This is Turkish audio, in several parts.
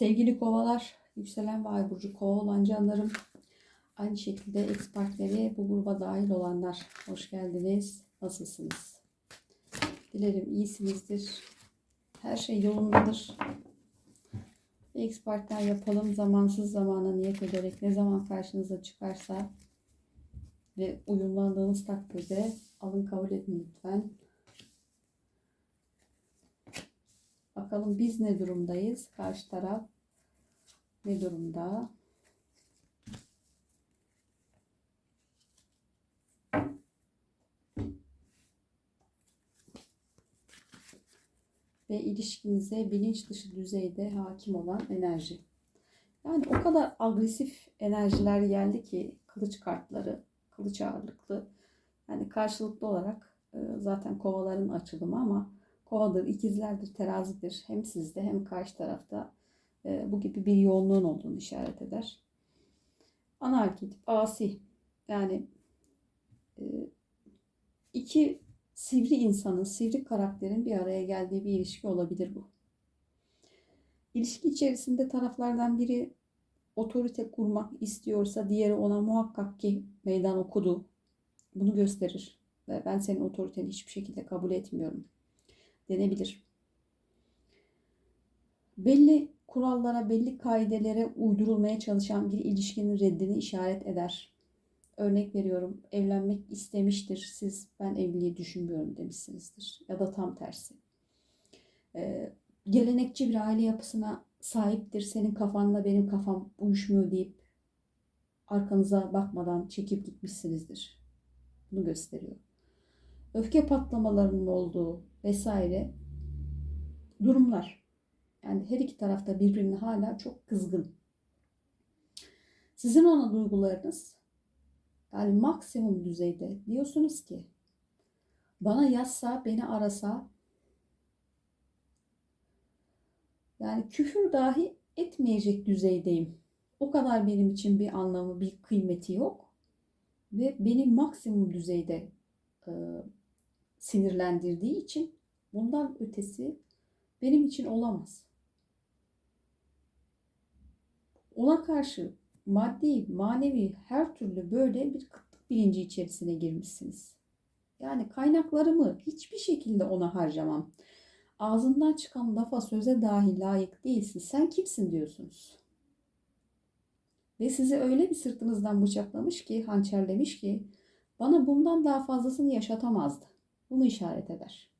Sevgili kovalar, yükselen ve ay burcu kova olan canlarım, aynı şekilde ex partneri bu gruba dahil olanlar, hoş geldiniz. Nasılsınız? Dilerim iyisinizdir. Her şey yolundadır. Ex partner yapalım zamansız zamana niyet ederek ne zaman karşınıza çıkarsa ve uyumlandığınız takdirde alın kabul edin lütfen. Bakalım biz ne durumdayız? Karşı taraf ne durumda? Ve ilişkinize bilinç dışı düzeyde hakim olan enerji. Yani o kadar agresif enerjiler geldi ki kılıç kartları, kılıç ağırlıklı. Yani karşılıklı olarak e, zaten kovaların açılımı ama kovadır, ikizlerdir, terazidir. Hem sizde hem karşı tarafta e, bu gibi bir yoğunluğun olduğunu işaret eder. Ana arketip asi. Yani e, iki sivri insanın, sivri karakterin bir araya geldiği bir ilişki olabilir bu. İlişki içerisinde taraflardan biri otorite kurmak istiyorsa diğeri ona muhakkak ki meydan okudu. Bunu gösterir. Ben senin otoriteni hiçbir şekilde kabul etmiyorum denebilir. Belli kurallara, belli kaidelere uydurulmaya çalışan bir ilişkinin reddini işaret eder. Örnek veriyorum, evlenmek istemiştir. Siz ben evliliği düşünmüyorum demişsinizdir. Ya da tam tersi. Ee, gelenekçi bir aile yapısına sahiptir. Senin kafanla benim kafam uyuşmuyor deyip arkanıza bakmadan çekip gitmişsinizdir. Bunu gösteriyor. Öfke patlamalarının olduğu vesaire durumlar. Yani her iki tarafta birbirine hala çok kızgın. Sizin ona duygularınız yani maksimum düzeyde diyorsunuz ki bana yazsa, beni arasa yani küfür dahi etmeyecek düzeydeyim. O kadar benim için bir anlamı, bir kıymeti yok. Ve beni maksimum düzeyde e, sinirlendirdiği için bundan ötesi benim için olamaz. Ona karşı maddi, manevi her türlü böyle bir kıtlık bilinci içerisine girmişsiniz. Yani kaynaklarımı hiçbir şekilde ona harcamam. Ağzından çıkan lafa söze dahi layık değilsin. Sen kimsin diyorsunuz. Ve sizi öyle bir sırtınızdan bıçaklamış ki, hançerlemiş ki bana bundan daha fazlasını yaşatamazdı. Bunu işaret eder.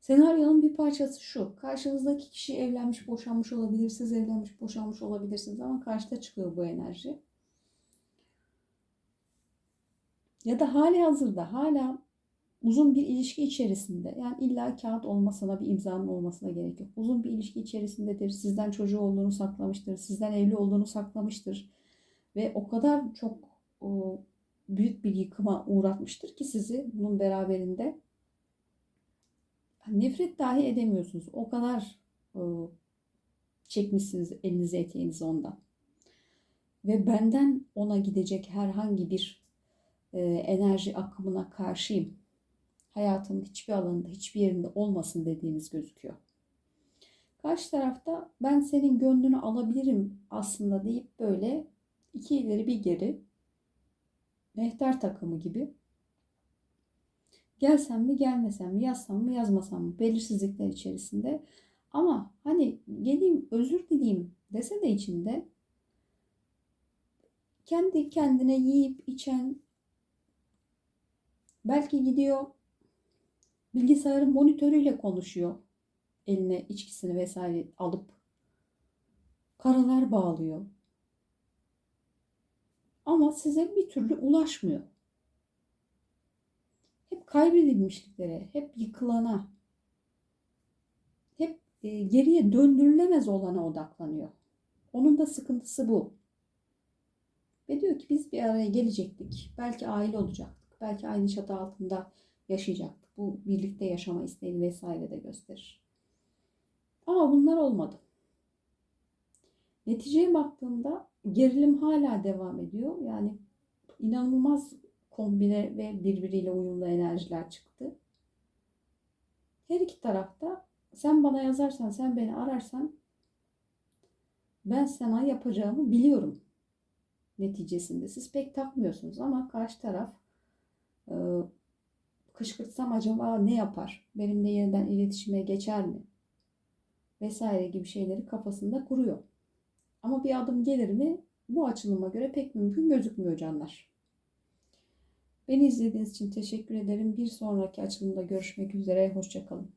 Senaryonun bir parçası şu. Karşınızdaki kişi evlenmiş, boşanmış olabilir. Siz evlenmiş, boşanmış olabilirsiniz ama karşıda çıkıyor bu enerji. Ya da hali hazırda hala uzun bir ilişki içerisinde yani illa kağıt olmasına bir imzanın olmasına gerek yok. Uzun bir ilişki içerisindedir. Sizden çocuğu olduğunu saklamıştır. Sizden evli olduğunu saklamıştır. Ve o kadar çok o, büyük bir yıkıma uğratmıştır ki sizi bunun beraberinde nefret dahi edemiyorsunuz. O kadar e, çekmişsiniz elinizi eteğinizi ondan. Ve benden ona gidecek herhangi bir e, enerji akımına karşıyım. Hayatımın hiçbir alanında, hiçbir yerinde olmasın dediğiniz gözüküyor. Karşı tarafta ben senin gönlünü alabilirim aslında deyip böyle iki ileri bir geri mehter takımı gibi. Gelsem mi gelmesem mi yazsam mı yazmasam mı? Belirsizlikler içerisinde. Ama hani geleyim özür dileyim dese de içinde kendi kendine yiyip içen belki gidiyor bilgisayarın monitörüyle konuşuyor eline içkisini vesaire alıp karalar bağlıyor ama size bir türlü ulaşmıyor. Hep kaybedilmişliklere, hep yıkılana, hep e, geriye döndürülemez olana odaklanıyor. Onun da sıkıntısı bu. Ve diyor ki biz bir araya gelecektik. Belki aile olacaktık. Belki aynı çatı altında yaşayacaktık. Bu birlikte yaşama isteğini vesaire de gösterir. Ama bunlar olmadı. Neticeye baktığımda gerilim hala devam ediyor. Yani inanılmaz kombine ve birbiriyle uyumlu enerjiler çıktı. Her iki tarafta sen bana yazarsan, sen beni ararsan ben sana yapacağımı biliyorum neticesinde. Siz pek takmıyorsunuz ama karşı taraf e, kışkırtsam acaba ne yapar? Benimle yeniden iletişime geçer mi? Vesaire gibi şeyleri kafasında kuruyor. Ama bir adım gelir mi? Bu açılıma göre pek mümkün gözükmüyor canlar. Beni izlediğiniz için teşekkür ederim. Bir sonraki açılımda görüşmek üzere. Hoşçakalın.